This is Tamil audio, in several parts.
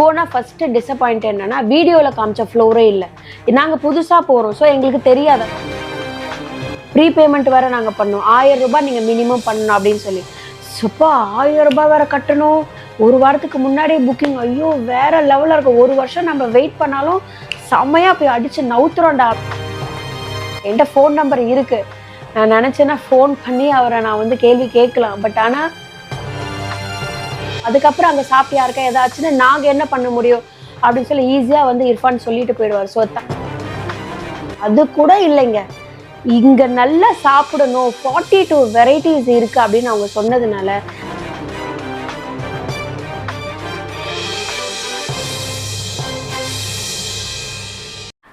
போனால் ஃபஸ்ட்டு டிசப்பாயிண்ட் என்னென்னா வீடியோவில் காமிச்ச ஃப்ளோரே இல்லை. நாங்கள் புதுசாக போகிறோம் ஸோ எங்களுக்கு தெரியாத. ப்ரீ பேமெண்ட் வேறு நாங்கள் பண்ணோம். ஆயிரம் ரூபாய் நீங்கள் மினிமம் பண்ணணும் அப்படின்னு சொல்லி. சப்பா ஆயிரம் ரூபாய் வேற கட்டணும். ஒரு வாரத்துக்கு முன்னாடியே புக்கிங் ஐயோ வேற லெவலில் இருக்கும். ஒரு வருஷம் நம்ம வெயிட் பண்ணாலும் செம்மையாக போய் அடிச்சு நவுத்துறோம்டா. என்கிட்ட ஃபோன் நம்பர் இருக்கு. நான் நினச்சேன்னா ஃபோன் பண்ணி அவரை நான் வந்து கேள்வி கேட்கலாம். பட் ஆனால் அதுக்கப்புறம் அங்கே சாப்பிட்டு யாருக்கா ஏதாச்சுன்னு நாங்கள் என்ன பண்ண முடியும்? அப்படின்னு சொல்லி ஈஸியாக வந்து இர்ஃபான் சொல்லிட்டு போயிடுவார். ஸோ அது கூட இல்லைங்க. இங்க நல்லா சாப்பிடணும். ஃபார்ட்டி டூ வெரைட்டிஸ் இருக்கு அப்படின்னு அவங்க சொன்னதுனால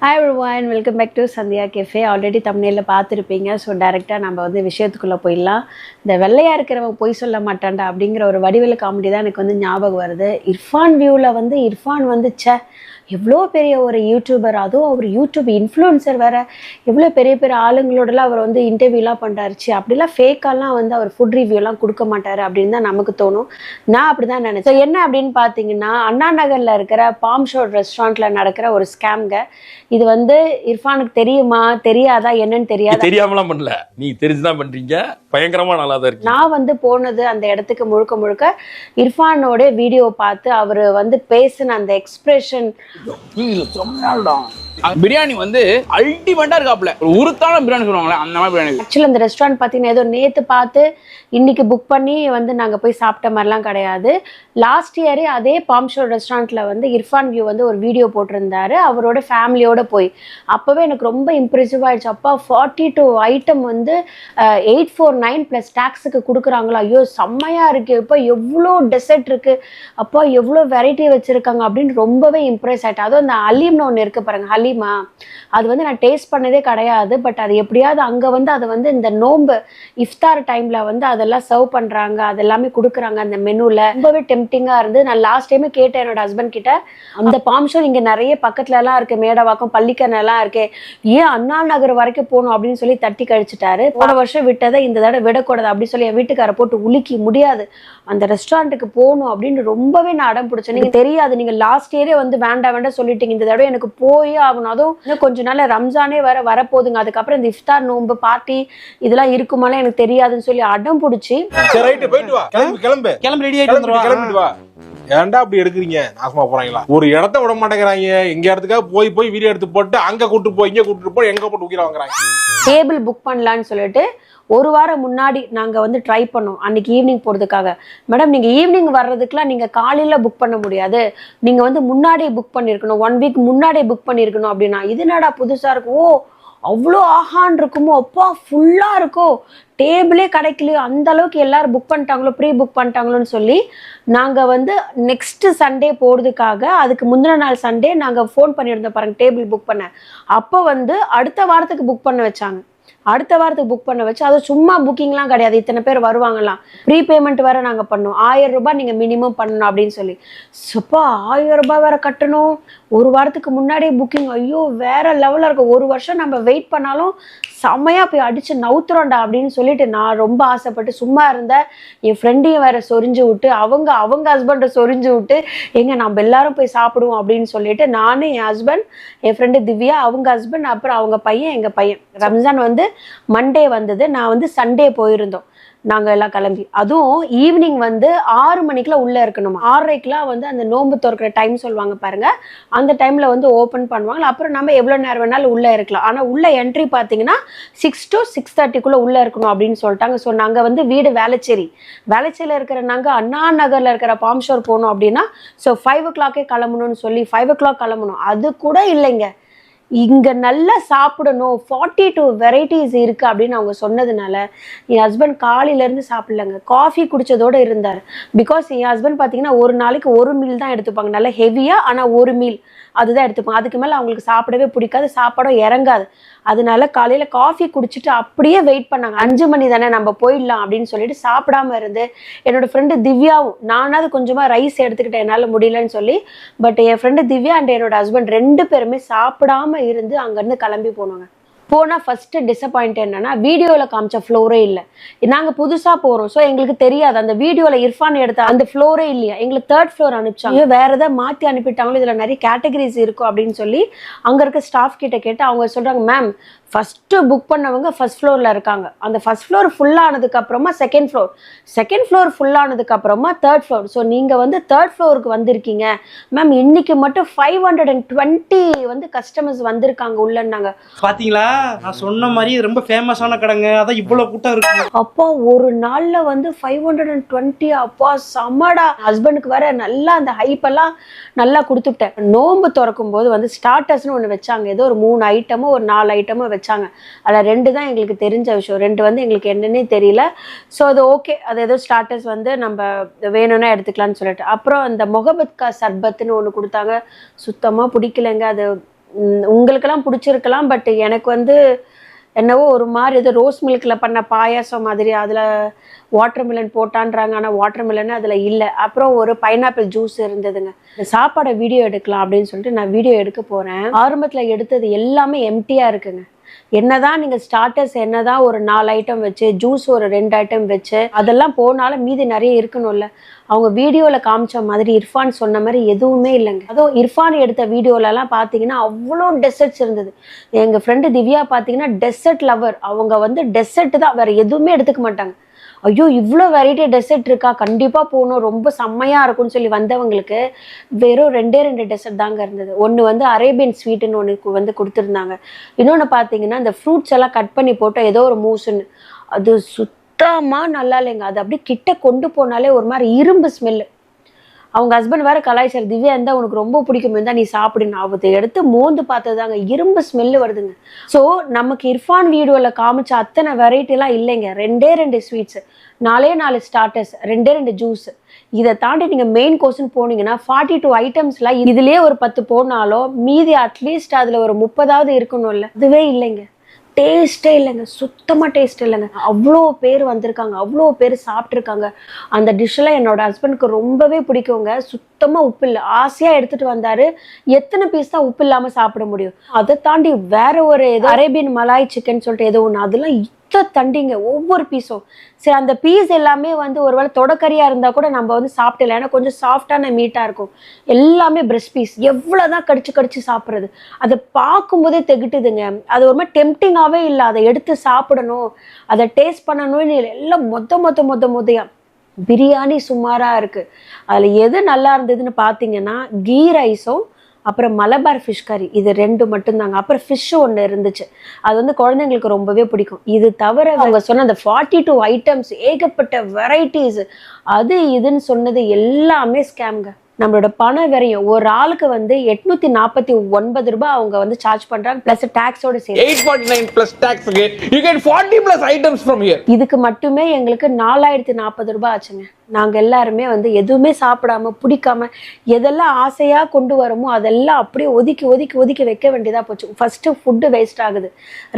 hi one welcome back to Sandhya cafe already தமிழில் பார்த்துருப்பீங்க. ஸோ டைரெக்டாக நம்ம வந்து விஷயத்துக்குள்ளே போயிடலாம். இந்த வெள்ளையாக இருக்கிறவன் பொய் சொல்ல மாட்டான்டா அப்படிங்கிற ஒரு வடிவில் காமெடி தான் எனக்கு வந்து ஞாபகம் வருது. இர்ஃபான் வியூவில் வந்து இர்ஃபான் வந்துச்சே எவ்வளோ பெரிய ஒரு யூடியூபர் அதுவும் அவர் யூடியூப் இன்ஃப்ளூயன்சர் வேறு. எவ்வளோ பெரிய பெரிய ஆளுங்களோடலாம் அவர் வந்து இன்டர்வியூலாம் பண்ணுறாருச்சு அப்படிலாம் ஃபேக்காலாம் வந்து அவர் ஃபுட் ரிவ்யூலாம் கொடுக்க மாட்டார் அப்படின்னு தான் நமக்கு தோணும். நான் அப்படி தான் நினச்சேன் என்ன அப்படின்னு பார்த்தீங்கன்னா அண்ணா நகரில் இருக்கிற பாம் ஷோட் ரெஸ்டாரண்ட்டில் நடக்கிற ஒரு ஸ்கேம்க இது வந்து இர்ஃபானுக்கு தெரியுமா? தெரியாதா? என்னன்னு தெரியாதா? தெரியாமலாம் பண்ணல. நீ தெரிஞ்சுதான் பண்றீங்க. பயங்கரமா நல்லா தான் இருக்கு நான் வந்து போனது அந்த இடத்துக்கு முழுக்க முழுக்க இர்ஃபானோட வீடியோ பார்த்து அவர் வந்து பேசின அந்த எக்ஸ்பிரஷன் பிரியாணி வந்து அல்டிமேட்டா இருக்காப்ல ஒரு உருத்தான பிரியாணி சொல்லுவாங்களே அந்த மாதிரி பிரியாணி ஆக்சுவலி அந்த ரெஸ்டாரண்ட் பார்த்தீங்கன்னா ஏதோ நேற்று பார்த்து இன்னைக்கு புக் பண்ணி வந்து நாங்கள் போய் சாப்பிட்ட மாதிரிலாம் கிடையாது. லாஸ்ட் இயரே அதே பாம்ஷோர் ரெஸ்டாரண்ட்டில் வந்து இர்ஃபான் வியூ வந்து ஒரு வீடியோ போட்டிருந்தாரு. அவரோட ஃபேமிலியோட போய். அப்போவே எனக்கு ரொம்ப இம்ப்ரெசிவ் ஆயிடுச்சு. அப்பா ஃபார்ட்டி டூ ஐட்டம் வந்து எயிட் ஃபோர் நைன் ப்ளஸ் டேக்ஸுக்கு கொடுக்குறாங்களா? ஐயோ செம்மையாக இருக்குது இப்போ எவ்வளோ டெசர்ட் இருக்குது அப்பா எவ்வளோ வெரைட்டி வச்சுருக்காங்க அப்படின்னு ரொம்பவே இம்ப்ரெஸ் ஆயிட்டேன். அதுவும் அந்த அலீம்னு ஒன்று இருக்குது பாருங்க ஹலீம் அது வந்து நான் டேஸ்ட் பண்ணதே கிடையாது பட் அது எப்படியாவது அங்கே வந்து அதை வந்து இந்த நோம்பு இஃப்தார் டைமில் வந்து அதெல்லாம் சர்வ் பண்ணுறாங்க அதெல்லாமே கொடுக்குறாங்க அந்த மெனுவில் ரொம்பவே டெம்டிங்காக இருந்து நான் லாஸ்ட் டைமே கேட்டேன் என்னோட ஹஸ்பண்ட் கிட்ட அந்த பாம்ஷோர் இங்கே நிறைய பக்கத்துல எல்லாம் இருக்கு மேடவாக்கம் பள்ளிக்கரெல்லாம் இருக்கு ஏன் அண்ணா நகர் வரைக்கும் போகணும் அப்படின்னு சொல்லி தட்டி கழிச்சிட்டாரு. போன வருஷம் விட்டதை இந்த தடவை விடக்கூடாது அப்படின்னு சொல்லி என் வீட்டுக்கார போட்டு உலுக்கி முடியாது. அந்த ரெஸ்டாரண்ட்டுக்கு போகணும் அப்படின்னு ரொம்பவே நான் அடம் பிடிச்சேன். நீங்க தெரியாது நீங்க லாஸ்ட் இயரே வந்து வேண்டாம் வேண்டாம் சொல்லிட்டீங்க. இந்த தடவை எனக்கு போயே ஆகணும். அதுவும் இன்னும் கொஞ்ச நாள் ரம்ஜானே வர வரப்போகுதுங்க. அதுக்கப்புறம் இந்த இஃப்தார் நோன்பு பார்ட்டி இதெல்லாம் இருக்குமாலாம் எனக்கு தெரியாதுன்னு சொல்லி அடம் பிடிச்சி. கிளம்பு கிளம்பு. ரெடி ஆயிட்டு கிளம்பிட்டு வா. ஏன்டா அப்படி எடுக்கிறீங்க? நாசமா போறாங்களா? ஒரு இடத்த விட மாட்டேங்கிறாங்க. எங்க இடத்துக்காக போய் போய் வீடியோ எடுத்து போட்டு அங்க கூட்டு போய் இங்க கூட்டு போய் எங்க போட்டு உயிரை வாங்குறாங்க? டேபிள் புக் பண்ணலான்னு சொல்லிட்டு ஒரு வாரம் முன்னாடி நாங்கள் வந்து ட்ரை பண்ணோம். அன்னைக்கு ஈவினிங் போகிறதுக்காக மேடம் நீங்கள் ஈவினிங் வர்றதுக்குலாம் நீங்கள் காலையில் புக் பண்ண முடியாது. நீங்கள் வந்து முன்னாடியே புக் பண்ணியிருக்கணும் ஒன் வீக் முன்னாடியே புக் பண்ணியிருக்கணும் அப்படின்னா இது என்னடா புதுசாக இருக்கும் ஓ அவ்வளோ ஆஹான் இருக்குமோ? அப்பா ஃபுல்லாக இருக்கோ? டேபிளே கிடைக்கலையோ? அந்த அளவுக்கு எல்லாரும் புக் பண்ணிட்டாங்களோ? ப்ரீ புக் பண்ணிட்டாங்களோன்னு சொல்லி நாங்கள் வந்து நெக்ஸ்ட்டு சண்டே போகிறதுக்காக அதுக்கு முந்தின நாள் சண்டே நாங்கள் ஃபோன் பண்ணியிருந்தோம் பாருங்கள் டேபிள் புக் பண்ண. அப்போ வந்து அடுத்த வாரத்துக்கு புக் பண்ண வச்சாங்க. அடுத்த வாரத்துக்கு புக் பண்ண வச்சு அது சும்மா புக்கிங்லாம் கிடையாது. இத்தனை பேர் வருவாங்கலாம் ப்ரீ பேமெண்ட் வேற நாங்கள் பண்ணோம் ஆயிரம் ரூபாய் நீங்கள் மினிமம் பண்ணணும் அப்படின்னு சொல்லி. சப்பா ஆயிரம் ரூபாய் வேற கட்டணும். ஒரு வாரத்துக்கு முன்னாடியே புக்கிங் ஐயோ வேற லெவலில் இருக்கும். ஒரு வருஷம் நம்ம வெயிட் பண்ணாலும் செம்மையாக போய் அடித்து நவுத்துறோம்டா அப்படின்னு சொல்லிட்டு நான் ரொம்ப ஆசைப்பட்டு சும்மா இருந்தேன். என் ஃப்ரெண்டையும் வேற சொரிஞ்சு விட்டு அவங்க அவங்க ஹஸ்பண்டை சொரிஞ்சு விட்டு எங்க நம்ம எல்லாரும் போய் சாப்பிடுவோம் அப்படின்னு சொல்லிட்டு நானும் என் ஹஸ்பண்ட் என் ஃப்ரெண்டு திவ்யா அவங்க ஹஸ்பண்ட் அப்புறம் அவங்க பையன் எங்கள் பையன். ரம்ஜான் வந்து மண்டே வந்தது. நான் வந்து சண்டே போயிருந்தோம். நாங்கள் எல்லாம் கிளம்பி. அதுவும் ஈவினிங் வந்து ஆறு மணிக்கெலாம் உள்ளே இருக்கணும்? ஆறரைக்கெலாம் வந்து அந்த நோன்பு திறக்கிற டைம் சொல்லுவாங்க பாருங்க. அந்த டைமில் வந்து ஓப்பன் பண்ணுவாங்க. அப்புறம் நம்ம எவ்வளோ நேரம் வேணாலும் உள்ளே இருக்கலாம். ஆனால் உள்ள என்ட்ரி பார்த்தீங்கன்னா சிக்ஸ் டு சிக்ஸ் தேர்ட்டிக்குள்ளே உள்ளே இருக்கணும் அப்படின்னு சொல்லிட்டாங்க. ஸோ நாங்கள் வந்து வீடு வேளச்சேரி. வேளச்சேரியில் இருக்கிற நாங்கள் அண்ணா நகரில் இருக்கிற பாம்ஷோர் போகணும் அப்படின்னா ஸோ ஃபைவ் ஓ கிளாக்கே கிளம்பணும்னு சொல்லி ஃபைவ் ஓ கிளாக் கிளம்பணும். அது கூட இல்லைங்க. இங்கே நல்லா சாப்பிடணும். ஃபார்ட்டி டூ வெரைட்டிஸ் இருக்குது அப்படின்னு அவங்க சொன்னதுனால என் ஹஸ்பண்ட் காலையிலேருந்து சாப்பிட்லங்க. காஃபி குடித்ததோடு இருந்தார். பிகாஸ் என் ஹஸ்பண்ட் பார்த்தீங்கன்னா ஒரு நாளைக்கு ஒரு மீல் தான் எடுத்துப்பாங்க. நல்லா ஹெவியாக ஆனால் ஒரு மீல் அதுதான் எடுத்துப்பாங்க. அதுக்கு மேலே அவங்களுக்கு சாப்பிடவே பிடிக்காது சாப்பாடும் இறங்காது. அதனால காலையில் காஃபி குடிச்சிட்டு அப்படியே வெயிட் பண்ணாங்க. அஞ்சு மணி தானே நம்ம போயிடலாம் அப்படின்னு சொல்லிட்டு சாப்பிடாம இருந்து என்னோட ஃப்ரெண்டு திவ்யாவும் நானாவது கொஞ்சமாக ரைஸ் எடுத்துக்கிட்டேன் என்னால் முடியலன்னு சொல்லி பட் என் ஃப்ரெண்டு திவ்யா அண்ட் என்னோட ஹஸ்பண்ட் ரெண்டு பேருமே சாப்பிடாம இருந்து அங்கேருந்து கிளம்பி போனாங்க. போனால் ஃபஸ்ட்டு டிசப்பாயிண்ட் என்னன்னா வீடியோவில் காமிச்ச ஃப்ளோரே இல்லை. நாங்கள் புதுசாக போகிறோம் ஸோ எங்களுக்கு தெரியாது. அந்த வீடியோவில் இர்ஃபான் எடுத்த அந்த ஃப்ளோரே இல்லையா? எங்களுக்கு தேர்ட் ஃப்ளோர் அனுப்பிச்சாங்க. வேறு வேற எதாவது மாற்றி அனுப்பிட்டாங்களோ இதில் நிறைய கேட்டகரிஸ் இருக்கும் அப்படின்னு சொல்லி அங்கே இருக்க ஸ்டாஃப் கிட்ட கேட்டு அவங்க சொல்கிறாங்க மேம் ஃபஸ்ட்டு புக் பண்ணவங்க ஃபர்ஸ்ட் ஃப்ளோரில் இருக்காங்க. அந்த ஃபர்ஸ்ட் ஃப்ளோர் ஃபுல்லானதுக்கு அப்புறமா செகண்ட் ஃப்ளோர் செகண்ட் ஃப்ளோர் ஃபுல்லானதுக்கு அப்புறமா தேர்ட் ஃப்ளோர் ஸோ நீங்கள் வந்து தேர்ட் ஃப்ளோருக்கு வந்திருக்கீங்க. மேம் இன்னைக்கு மட்டும் ஃபைவ் ஹண்ட்ரட் அண்ட் டுவெண்ட்டி வந்து கஸ்டமர்ஸ் வந்திருக்காங்க உள்ளன்னாங்க. பார்த்தீங்களா நான் சொன்ன மாதிரி ரொம்ப ஃபேமஸான கடைங்க. அதான் இவ்வளவு கூட்டம் இருக்கு. அப்பா ஒரு நாள்ல வந்து ஃபைவ் ஹண்ட்ரட் அண்ட் டுவெண்ட்டி அப்பா சம்மடா. ஹஸ்பண்டுக்கு வேற நல்லா அந்த ஹைப் எல்லாம் நல்லா கொடுத்துட்டேன். நோன்பு திறக்கும் போது வந்து ஸ்டார்டர்ஸ்னு ஒன்று வச்சாங்க. ஏதோ ஒரு மூணு ஐட்டமோ ஒரு நாலு ஐட்டமோ வச்சாங்க. அதில் ரெண்டு தான் எங்களுக்கு தெரிஞ்ச விஷயம். ரெண்டு வந்து எங்களுக்கு என்னன்னே தெரியல. ஸோ அது ஓகே அது ஏதோ ஸ்டார்டர்ஸ் வந்து நம்ம வேணும்னா எடுத்துக்கலாம்னு சொல்லிட்டு. அப்புறம் அந்த முகபத்கா சர்பத்துன்னு ஒன்று கொடுத்தாங்க. சுத்தமாக பிடிக்கலைங்க. அது உங்களுக்கெல்லாம் பிடிச்சிருக்கலாம் பட் எனக்கு வந்து என்னவோ ஒரு மாதிரி இது ரோஸ் மில்கில் பண்ண பாயாசம் மாதிரி அதில் வாட்டர் மிலன் போட்டான்றாங்க ஆனால் வாட்டர் மிலன் அதில் இல்லை. அப்புறம் ஒரு பைனாப்பிள் ஜூஸ் இருந்ததுங்க. சாப்பாடை வீடியோ எடுக்கலாம் அப்படின்னு சொல்லிட்டு நான் வீடியோ எடுக்க போகிறேன் ஆரம்பத்தில் எடுத்தது எல்லாமே எம்டியாக இருக்குங்க. என்னதான் நீங்கள் ஸ்டார்டர்ஸ் என்னதான் ஒரு நாலு ஐட்டம் வச்சு ஜூஸ் ஒரு ரெண்டு ஐட்டம் வச்சு அதெல்லாம் போனாலும் மீதி நிறைய இருக்கணும்ல. அவங்க வீடியோவில் காமிச்ச மாதிரி இர்ஃபான் சொன்ன மாதிரி எதுவுமே இல்லைங்க. அதுவும் இர்ஃபான் எடுத்த வீடியோலலாம் பார்த்தீங்கன்னா அவ்வளோ டெசர்ட்ஸ் இருந்தது. எங்கள் ஃப்ரெண்டு திவ்யா பார்த்தீங்கன்னா டெசர்ட் லவர் அவங்க வந்து டெசர்ட் தான் வேறு எதுவுமே எடுத்துக்க மாட்டாங்க. ஐயோ இவ்வளோ வெரைட்டி டெசர்ட் இருக்கா? கண்டிப்பாக போகணும். ரொம்ப செம்மையாக இருக்கும்னு சொல்லி வந்தவங்களுக்கு வெறும் ரெண்டே ரெண்டு டெசர்ட் தாங்க இருந்தது. ஒன்று வந்து அரேபியன் ஸ்வீட்டுன்னு ஒன்று வந்து கொடுத்துருந்தாங்க. இன்னொன்று பார்த்தீங்கன்னா இந்த ஃப்ரூட்ஸ் எல்லாம் கட் பண்ணி போட்டால் ஏதோ ஒரு மூசுன்னு. அது சுத்தமாக நல்லா இல்லைங்க. அது அப்படியே கிட்ட கொண்டு போனாலே ஒரு மாதிரி இரும்பு ஸ்மெல்லு அவங்க ஹஸ்பண்ட் வேற கலாய்ச்சார் திவ்யா இருந்தா உனக்கு ரொம்ப பிடிக்கும் இருந்தா நீ சாப்பிடுன்னு அவத்தை எடுத்து மோந்து பார்த்ததாங்க இரும்பு ஸ்மெல்லு வருதுங்க. ஸோ நமக்கு இர்ஃபான் வீடியோவில் காமிச்ச அத்தனை வெரைட்டிலாம் இல்லைங்க. ரெண்டே ரெண்டு ஸ்வீட்ஸ் நாலே நாலு ஸ்டார்டர்ஸ் ரெண்டே ரெண்டு ஜூஸ் இதை தாண்டி நீங்கள் மெயின் கோர்ஸ்னு போனீங்கன்னா ஃபார்ட்டி டூ ஐட்டம்ஸ்லாம் இதுலேயே ஒரு பத்து போனாலும் மீதி அட்லீஸ்ட் அதில் ஒரு முப்பதாவது இருக்கணும்ல. அதுவே இல்லைங்க. டேஸ்டே இல்லைங்க. சுத்தமாக டேஸ்ட் இல்லைங்க. அவ்வளோ பேர் வந்திருக்காங்க. அவ்வளோ பேர் சாப்பிட்ருக்காங்க அந்த டிஷ்ஷெல்லாம் என்னோட ஹஸ்பண்டுக்கு ரொம்பவே பிடிக்குங்க. சுத்தமாக உப்பு இல்லை. ஆசையாக எடுத்துகிட்டு வந்தார். எத்தனை பீஸ் தான் உப்பு இல்லாமல் சாப்பிட முடியும்? அதை தாண்டி வேற ஒரு ஏதோ அரேபியன் மலாய் சிக்கன் சொல்லிட்டு ஏதோ ஒன்று அதெல்லாம் இத்த தண்டிங்க. ஒவ்வொரு பீஸும் சரி அந்த பீஸ் எல்லாமே வந்து ஒருவேளை தொடக்கறியாக இருந்தால் கூட நம்ம வந்து சாப்பிடல. ஏன்னா கொஞ்சம் சாஃப்டான மீட்டாக இருக்கும். எல்லாமே பிரெஸ்ட் பீஸ் எவ்வளோதான் கடிச்சு கடிச்சு சாப்பிட்றது. அதை பார்க்கும்போதே தெகிட்டுதுங்க. அது ஒரு மாதிரி டெம்டிங்காகவே இல்லை. அதை எடுத்து சாப்பிடணும். அதை டேஸ்ட் பண்ணணும்னு இல்லை. எல்லாம் மொத்த மொத்த மொத்த மொதையா. பிரியாணி சுமாராக இருக்குது அதில் எது நல்லா இருந்ததுன்னு பார்த்தீங்கன்னா கீ ரைஸும் அப்புறம் மலபார் ஃபிஷ் கறி. இது ரெண்டு மட்டும்தாங்க. அப்புறம் ஃபிஷ்ஷும் ஒன்று இருந்துச்சு. அது வந்து குழந்தைங்களுக்கு ரொம்பவே பிடிக்கும். இது தவிர அவங்க சொன்ன அந்த ஃபார்ட்டி டூ ஐட்டம்ஸ் ஏகப்பட்ட வெரைட்டிஸ் அது இதுன்னு சொன்னது எல்லாமே ஸ்கேம்ங்க நம்மளோட பண விரையும். ஒரு ஆளுக்கு வந்து எட்நூத்தி நாற்பத்தி ஒன்பது ரூபாய் அவங்க வந்து சார்ஜ் பண்றாங்க பிளஸ் டாக்ஸோட சேர்த்து. Eight forty nine plus டாக்ஸுக்கு you get forty plus items from here இதுக்கு மட்டுமே எங்களுக்கு நாலாயிரத்தி நாற்பது ரூபாய் ஆச்சுங்க. நாங்கள் எல்லாருமே வந்து எதுவுமே சாப்பிடாம பிடிக்காம எதெல்லாம் ஆசையாக கொண்டு வரமோ அதெல்லாம் அப்படியே ஒதுக்கி ஒதுக்கி ஒதுக்கி வைக்க வேண்டியதாக போச்சு. ஃபஸ்ட்டு ஃபுட்டு வேஸ்ட் ஆகுது.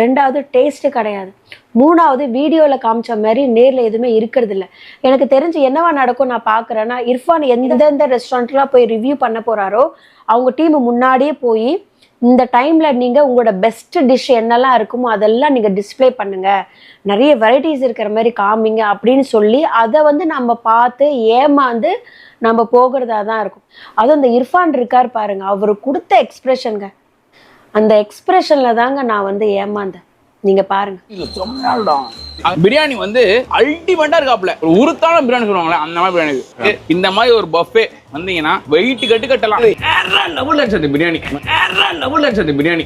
ரெண்டாவது டேஸ்ட்டு கிடையாது. மூணாவது வீடியோவில் காமிச்ச மாதிரி நேரில் எதுவுமே இருக்கிறது இல்லை எனக்கு தெரிஞ்சு என்னவா நடக்கும் நான் பார்க்குறேன்னா இர்ஃபான் எந்தெந்த ரெஸ்டாரண்ட்லாம் போய் ரிவ்யூ பண்ண போகிறாரோ அவங்க டீம் முன்னாடியே போய் இந்த டைமில் நீங்கள் உங்களோட பெஸ்ட்டு டிஷ் என்னெல்லாம் இருக்குமோ அதெல்லாம் நீங்கள் டிஸ்ப்ளே பண்ணுங்கள் நிறைய வெரைட்டிஸ் இருக்கிற மாதிரி காமிங்க அப்படின்னு சொல்லி அதை வந்து நம்ம பார்த்து ஏமாந்து நம்ம போகிறதா தான் இருக்கும். அதுவும் இந்த இர்ஃபான் இருக்கார் பாருங்க அவர் கொடுத்த எக்ஸ்ப்ரெஷனுங்க அந்த எக்ஸ்ப்ரெஷனில் தாங்க நான் வந்து ஏமாந்தேன். நீங்கள் பாருங்க. இல்ல பிரியாணி வந்து அல்டிமேட்டா இருக்காப்ல ஒரு உருத்தான பிரியாணி சொல்லுவாங்களே அந்த மாதிரி பிரியாணி இது. இந்த மாதிரி ஒரு பஃபே வந்தீங்கன்னா வெயிட் கட்டு கட்டலாம். டபுள் லட்சம் அந்த பிரியாணி. டபுள் லட்சம் அந்த பிரியாணி.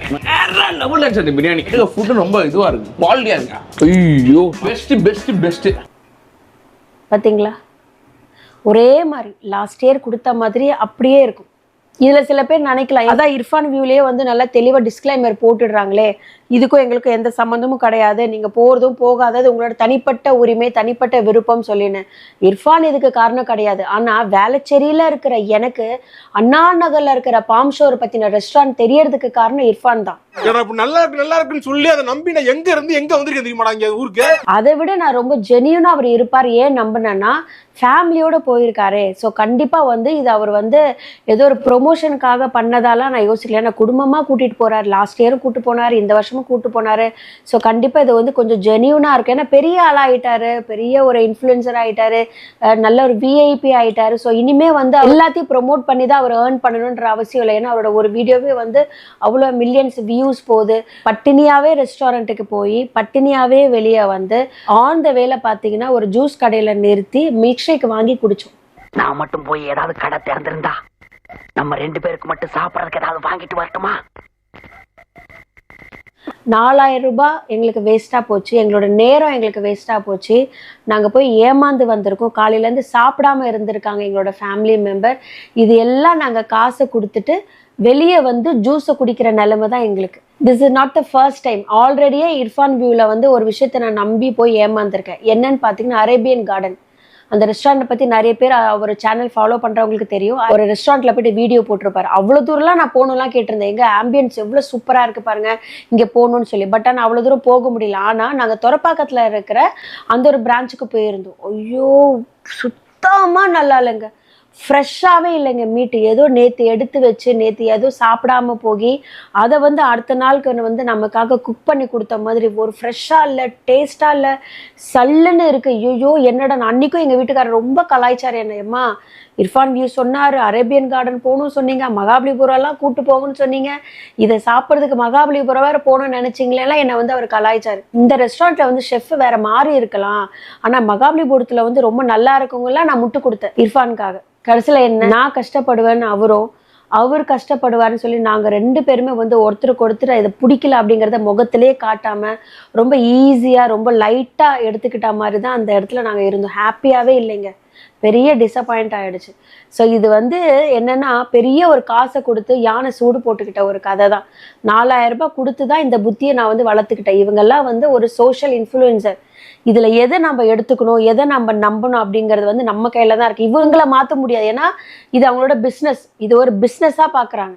டபுள் லட்சம் அந்த பிரியாணி. ஃபுட்டு ரொம்ப இதுவா இருக்கு. குவாலிட்டியா இருக்கு? ஐயோ. பெஸ்ட் பெஸ்ட் பெஸ்ட் பார்த்தீங்களா ஒரே மாதிரி லாஸ்ட் இயர் கொடுத்த மாதிரி அப்படியே இருக்கும். இதுல சில பேர் நினைக்கலாம் அதான் இர்ஃபான் வியூலயே வந்து நல்லா தெளிவா டிஸ்க்ளைமர் போட்டுடுறாங்களே. இதுக்கும் எங்களுக்கும் எந்த சம்மந்தமும் கிடையாது. நீங்க போறதும் போகாதது உங்களோட தனிப்பட்ட உரிமை தனிப்பட்ட விருப்பம் சொல்லின்னு. இர்ஃபான் இதுக்கு காரணம் கிடையாது. ஆனா வேளச்சேரியில இருக்கிற எனக்கு அண்ணா நகர்ல இருக்கிற பாம் ஷோர் பத்தின ரெஸ்டாரண்ட் தெரியறதுக்கு காரணம் இர்ஃபான் தான். நல்லா இருக்கு நல்லா இருக்குன்னு சொல்லி அதை நம்பி நான் எங்க இருந்து எங்க வந்திருக்கேன் தெரியுமாடா இங்க ஊருக்கு? அதை விட நான் ரொம்ப ஜெனியூனா அவர் இருப்பார். ஏன் நம்பினேன்னா ஃபேமிலியோட போயிருக்காரு. ஸோ கண்டிப்பா வந்து இது அவர் வந்து ஏதோ ஒரு ப்ரொமோஷனுக்காக பண்ணதாலாம் நான் யோசிக்கல. ஏன்னா குடும்பமா கூட்டிட்டு போறாரு. லாஸ்ட் இயரும் கூட்டு போனார். இந்த வருஷமும் சந்தோஷமா கூட்டு போனாரு. ஸோ கண்டிப்பா இது வந்து கொஞ்சம் ஜெனியூனா இருக்கு. ஏன்னா பெரிய ஆளாயிட்டாரு. பெரிய ஒரு இன்ஃப்ளூயன்சர் ஆயிட்டாரு. நல்ல ஒரு விஐபி ஆயிட்டாரு. ஸோ இனிமே வந்து எல்லாத்தையும் ப்ரொமோட் பண்ணி தான் அவர் ஏர்ன் பண்ணணுன்ற அவசியம் இல்லை. ஏன்னா அவரோட ஒரு வீடியோவே வந்து அவ்வளோ மில்லியன்ஸ் வியூஸ் போகுது. பட்டினியாவே ரெஸ்டாரண்ட்டுக்கு போய் பட்டினியாவே வெளியே வந்து ஆன் த வேல பார்த்தீங்கன்னா ஒரு ஜூஸ் கடையில நிறுத்தி மில்க் ஷேக் வாங்கி குடிச்சோம். நான் மட்டும் போய் ஏதாவது கடை திறந்திருந்தா நம்ம ரெண்டு பேருக்கு மட்டும் சாப்பிட்றதுக்கு ஏதாவது வாங்கிட்டு வரட்டுமா? நாலாயிரம் ரூபாய் எங்களுக்கு வேஸ்ட்டாக போச்சு. எங்களோட நேரம் எங்களுக்கு வேஸ்ட்டாக போச்சு. நாங்கள் போய் ஏமாந்து வந்திருக்கோம். காலையிலேருந்து சாப்பிடாம இருந்திருக்காங்க எங்களோட ஃபேமிலி மெம்பர் இது எல்லாம் நாங்கள் காசை கொடுத்துட்டு வெளியே வந்து ஜூஸை குடிக்கிற நிலைமை தான் எங்களுக்கு. This is not the first time ஆல்ரெடியே Irfan வியூவில் வந்து ஒரு விஷயத்தை நான் நம்பி போய் ஏமாந்துருக்கேன். என்னன்னு பார்த்தீங்கன்னா அரேபியன் கார்டன் அந்த ரெஸ்டாரண்ட்டை பற்றி நிறைய பேர் அவர் சேனல் ஃபாலோ பண்ணுறவங்களுக்கு தெரியும். ஒரு ரெஸ்டாரண்ட்டில் போயிட்டு வீடியோ போட்டிருப்பாரு. அவ்வளோ தூரம்லாம் நான் போகணும்லாம் கேட்டிருந்தேன். எங்க ஆம்பியன்ஸ் எவ்வளோ சூப்பராக இருக்கு பாருங்க. இங்கே போகணும்னு சொல்லி. பட் ஆனால் அவ்வளோ தூரம் போக முடியல. ஆனால் நாங்கள் துறப்பாக்கத்தில் இருக்கிற அந்த ஒரு பிரான்ச்சுக்கு போயிருந்தோம். ஐயோ சுத்தமாக நல்லா இல்லைங்க. ஃப்ரெஷ்ஷாகவே இல்லைங்க மீட்டு ஏதோ நேற்று எடுத்து வச்சு நேற்று ஏதோ சாப்பிடாம போய் அதை வந்து அடுத்த நாளுக்கு வந்து நமக்காக குக் பண்ணி கொடுத்த மாதிரி ஒரு ஃப்ரெஷ்ஷாக இல்லை டேஸ்ட்டாக இல்லை சல்லுன்னு இருக்கு. ஐயோ என்னடா நான் அன்னைக்கும் எங்கள் வீட்டுக்காரர் ரொம்ப கலாய்ச்சார் என்னையம்மா. இர்ஃபான் வியூ சொன்னார் அரேபியன் கார்டன் போகணும்னு சொன்னீங்க மகாபலிபுரம்லாம் கூட்டு போகணும்னு சொன்னீங்க. இதை சாப்பிட்றதுக்கு மகாபலிபுரம் வேறு போகணும்னு நினச்சிங்களேலாம் என்னை வந்து அவர் கலாய்ச்சார். இந்த ரெஸ்டாரண்ட்டில் வந்து ஷெஃப் வேறு மாறி இருக்கலாம். ஆனால் மகாபலிபுரத்தில் வந்து ரொம்ப நல்லா இருக்கவங்கலாம் நான் முட்டு கொடுத்தேன் இர்ஃபானுக்காக கடைசியில் என்ன? நான் கஷ்டப்படுவேன்னு அவரும் அவர் கஷ்டப்படுவார்னு சொல்லி நாங்கள் ரெண்டு பேருமே வந்து ஒருத்தருக்கு ஒருத்தர் இதை பிடிக்கல அப்படிங்கிறத முகத்திலே காட்டாமல் ரொம்ப ஈஸியாக ரொம்ப லைட்டாக எடுத்துக்கிட்ட மாதிரி தான் அந்த இடத்துல நாங்கள் இருந்தோம். ஹாப்பியாகவே இல்லைங்க. பெரிய டிசப்பாயிண்ட் ஆயிடுச்சு. ஸோ இது வந்து என்னன்னா பெரிய ஒரு காசை கொடுத்து யானை சூடு போட்டுக்கிட்ட ஒரு கதை தான். நாலாயிரம் ரூபாய் கொடுத்து தான் இந்த புத்தியை நான் வந்து வளர்த்துக்கிட்டேன். இவங்கெல்லாம் வந்து ஒரு சோஷியல் இன்ஃப்ளூயன்சர் இதுல எதை நம்ம எடுத்துக்கணும் எதை நம்ம நம்பணும் அப்படிங்கிறது வந்து நம்ம கையில தான் இருக்கு. இவங்களை மாத்த முடியாது. ஏன்னா இது அவங்களோட பிஸ்னஸ் இது ஒரு பிஸ்னஸா பாக்குறாங்க.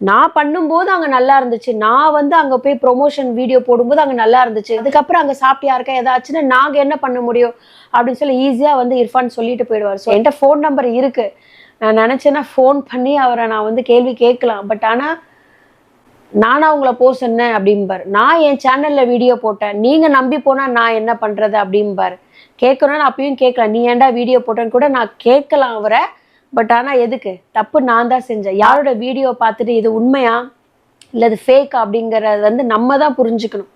நான் பண்ணும்போது அங்கே நல்லா இருந்துச்சு. நான் வந்து அங்கே போய் ப்ரொமோஷன் வீடியோ போடும்போது அங்கே நல்லா இருந்துச்சு. அதுக்கப்புறம் அங்கே சாப்பிட்டு யாருக்கா ஏதாச்சுன்னா நாங்கள் என்ன பண்ண முடியும் அப்படின்னு சொல்லி ஈஸியாக வந்து இர்ஃபான் சொல்லிட்டு போயிடுவார். ஸோ என்கிட்ட ஃபோன் நம்பர் இருக்கு. நான் நினச்சேன்னா ஃபோன் பண்ணி அவரை நான் வந்து கேள்வி கேட்கலாம். பட் ஆனால் நானா உங்களை போ சொன்னேன் அப்படிம்பார். நான் என் சேனல்ல வீடியோ போட்டேன். நீங்க நம்பி போனா நான் என்ன பண்றது அப்படிம்பார். கேட்கணும்னு அப்பயும் கேட்கலாம். நீ ஏன்டா வீடியோ போட்டேன்னு கூட நான் கேட்கலாம் அவரை. பட் ஆனால் எதுக்கு? தப்பு நான் தான் செஞ்சேன். யாரோட வீடியோ பார்த்துட்டு இது உண்மையா? இல்லை அது ஃபேக் அப்படிங்கிறத வந்து நம்ம தான் புரிஞ்சுக்கணும்.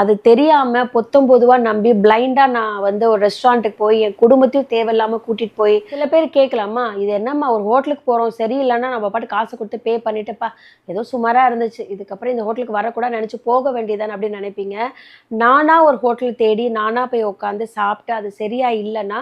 அது தெரியாமல் பொத்தம்பொதுவாக நம்பி பிளைண்டாக நான் வந்து ஒரு ரெஸ்டாரண்ட்டுக்கு போய் என் குடும்பத்தையும் தேவையில்லாமல் கூட்டிகிட்டு போய் சில பேர் கேட்கலாமா இது என்னம்மா ஒரு ஹோட்டலுக்கு போறோம் சரியில்லைன்னா நம்ம பாட்டு காசு கொடுத்து பே பண்ணிட்டுப்பா. ஏதோ சுமாராக இருந்துச்சு. இதுக்கப்புறம் இந்த ஹோட்டலுக்கு வரக்கூடாது நினச்சி போக வேண்டியதானே அப்படின்னு நினைப்பீங்க. நானாக ஒரு ஹோட்டல் தேடி நானாக போய் உட்காந்து சாப்பிட்டு அது சரியாக இல்லைன்னா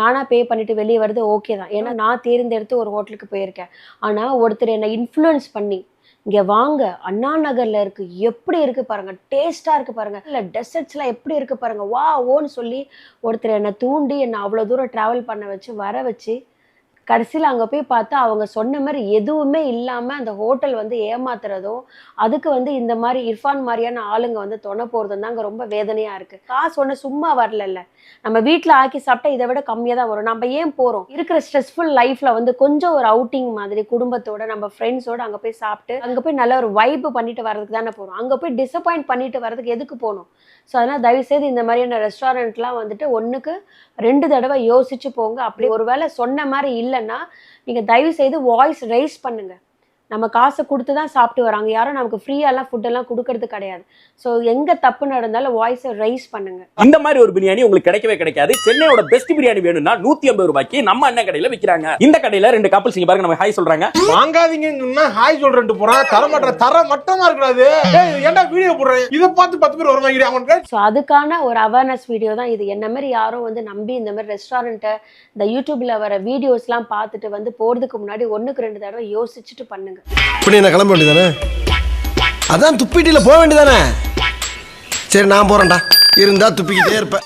நானாக பே பண்ணிவிட்டு வெளியே வருது ஓகே தான். ஏன்னா நான் தேர்ந்தெடுத்து ஒரு ஹோட்டலுக்கு போயிருக்கேன். ஆனால் ஒருத்தர் என்னை இன்ஃப்ளூயன்ஸ் பண்ணி இங்கே வாங்க. அண்ணா நகரில் இருக்கு. எப்படி இருக்கு பாருங்க. டேஸ்ட்டாக இருக்கு பாருங்க. இல்லை டெசர்ட்ஸ்லாம் எப்படி இருக்கு பாருங்க. வா ஓன்னு சொல்லி ஒருத்தர் என்னை தூண்டி என்னை அவ்வளோ தூரம் ட்ராவல் பண்ண வச்சு வர வச்சு கடைசியில் அங்கே போய் பார்த்தா அவங்க சொன்ன மாதிரி எதுவுமே இல்லாமல் அந்த ஹோட்டல் வந்து ஏமாத்துறதும் அதுக்கு வந்து இந்த மாதிரி இர்ஃபான் மாதிரியான ஆளுங்க வந்து தொண போகிறதும் தான் அங்கே ரொம்ப வேதனையாக இருக்குது காசு ஒன்று சும்மா வரலல்ல. நம்ம வீட்டில் ஆக்கி சாப்பிட்டா இதை விட கம்மியாக தான் வரும். நம்ம ஏன் போகிறோம் இருக்கிற ஸ்ட்ரெஸ்ஃபுல் லைஃப்பில் வந்து கொஞ்சம் ஒரு அவுட்டிங் மாதிரி குடும்பத்தோட நம்ம ஃப்ரெண்ட்ஸோட அங்கே போய் சாப்பிட்டு அங்கே போய் நல்ல ஒரு வைப் பண்ணிட்டு வரதுக்கு தானே போகிறோம் அங்கே போய் டிசப்பாயிண்ட் பண்ணிட்டு வரதுக்கு எதுக்கு போகணும் ஸோ அதனால் தயவுசெய்து இந்த மாதிரியான ரெஸ்டாரண்ட்லாம் வந்துட்டு ஒன்றுக்கு ரெண்டு தடவை யோசிச்சு போங்க. அப்படி ஒருவேளை சொன்ன மாதிரி இல்லை இல்லைன்னா நீங்கள் தயவு செய்து வாய்ஸ் ரைஸ் பண்ணுங்க. நம்ம காசை கொடுத்து தான் சாப்பிட்டு வராங்க. யாரும் நமக்கு ஃப்ரீயாலாம் ஃபுட்டெல்லாம் கொடுக்கறது கிடையாது. ஸோ எங்கே தப்பு நடந்தாலும் வாய்ஸை ரைஸ் பண்ணுங்க. இந்த மாதிரி ஒரு பிரியாணி உங்களுக்கு கிடைக்கவே கிடைக்காது. சென்னையோட பெஸ்ட் பிரியாணி வேணும்னா நூத்தி ஐம்பது ரூபாய்க்கு நம்ம அண்ணன் கடையில விக்கிறாங்க. இந்த கடையில ரெண்டு கப்பல்ஸ் இங்க பாருங்க நம்ம ஹாய் சொல்றாங்க. வாங்காதீங்கன்னா ஹாய் சொல்றேன்ட்டு போறான். தர மாட்டேன் தர மட்டமா இருக்காது. ஏன்டா வீடியோ போடுறேன் இதை பார்த்து பத்து பேர் வருவாங்க அவனுக்கு ஸோ அதுக்கான ஒரு அவேர்னஸ் வீடியோ தான் இது. என்ன மாதிரி யாரும் வந்து நம்பி இந்த மாதிரி ரெஸ்டாரண்ட்டை இந்த யூடியூப்ல வர வீடியோஸ்லாம் பார்த்துட்டு வந்து போகிறதுக்கு முன்னாடி ஒன்றுக்கு ரெண்டு தடவை யோசிச்சுட்டு பண்ணுங்க. இப்படி நான் கிளம்ப வேண்டியதானே? அதான் துப்பிட்டியில் போக வேண்டியதானே? சரி நான் போகிறேன்டா இருந்தால் துப்பிக்கிட்டே இருப்பேன்.